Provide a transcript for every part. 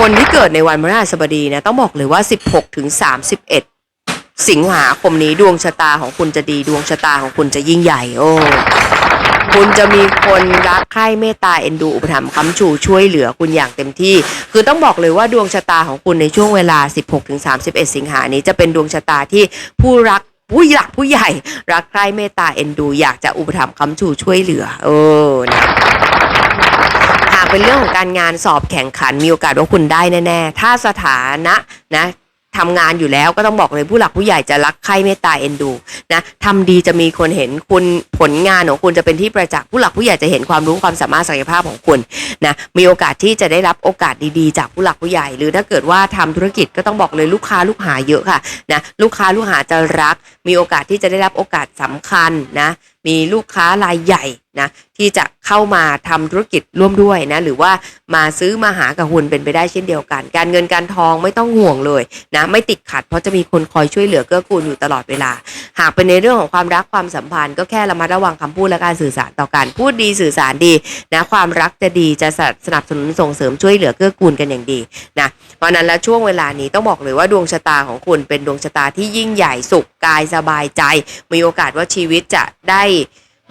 คนที่เกิดในวันพฤหัสบดีนะต้องบอกเลยว่า 16ถึง31 สิงหาคมนี้ดวงชะตาของคุณจะดีดวงชะตาของคุณจะยิ่งใหญ่โอ้คุณจะมีคนรักใคร่เมตตาเอ็นดูอุปถัมภ์ค้ำชูช่วยเหลือคุณอย่างเต็มที่ คือต้องบอกเลยว่าดวงชะตาของคุณในช่วงเวลา 16ถึง31 สิงหานี้จะเป็นดวงชะตาที่ผู้รักผู้หลักผู้ใหญ่ รักใคร่เมตตาเอ็นดู อยากจะอุปถัมภ์ค้ำชูช่วยเหลือ เออนะ เป็นเรื่องของการงานสอบแข่งขันมีโอกาสว่าคุณได้แน่ๆ ถ้าสถานะนะทำงานอยู่แล้วก็ต้องบอกเลยผู้หลักผู้ใหญ่จะรักใคร่เมตตาเอ็นดูนะทำดีจะมีคนเห็นคุณผลงานของคุณจะเป็นที่ประจักษ์ผู้หลักผู้ใหญ่จะเห็นความรู้ความสามารถศักยภาพของคุณนะมีโอกาสที่จะได้รับโอกาสดีๆ จากผู้หลักผู้ใหญ่ หรือถ้าเกิดว่าทำธุรกิจก็ต้องบอกเลยลูกค้าลูกหาเยอะค่ะนะลูกค้าลูกหาจะรัก มีโอกาสที่จะได้รับโอกาสสำคัญนะ มีลูกค้ารายใหญ่นะที่จะเข้ามาทำธุรกิจร่วมด้วยนะหรือว่ามาซื้อมาหากับคุณเป็นไปได้เช่นเดียวกัน การเงินการทองไม่ต้องห่วงเลยนะไม่ติดขัดเพราะจะมีคนคอยช่วยเหลือเกื้อกูลอยู่ตลอดเวลา หากเป็นในเรื่องของความรักความสัมพันธ์ก็แค่ระมัดระวังคำพูดและการสื่อสารต่อกันพูดดีสื่อสารดีนะความรักจะดีจะสนับสนุนส่งเสริมช่วยเหลือเกื้อกูลกันอย่างดีนะเพราะฉะนั้นแล้วช่วงเวลานี้ต้องบอกเลยว่าดวงชะตาของคุณเป็นดวงชะตาที่ยิ่งใหญ่สุข กายสบายใจ มีโอกาสว่าชีวิตจะได้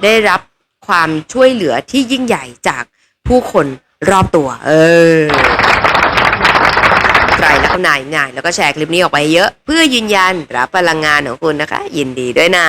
ได้รับความช่วยเหลือที่ยิ่งใหญ่จากผู้คนรอบตัว เออใครแล้วก็นายนายแล้วก็แชร์คลิปนี้ออกไปเยอะ เพื่อยืนยันรับพลังงานของคุณนะคะ ยินดีด้วยนะ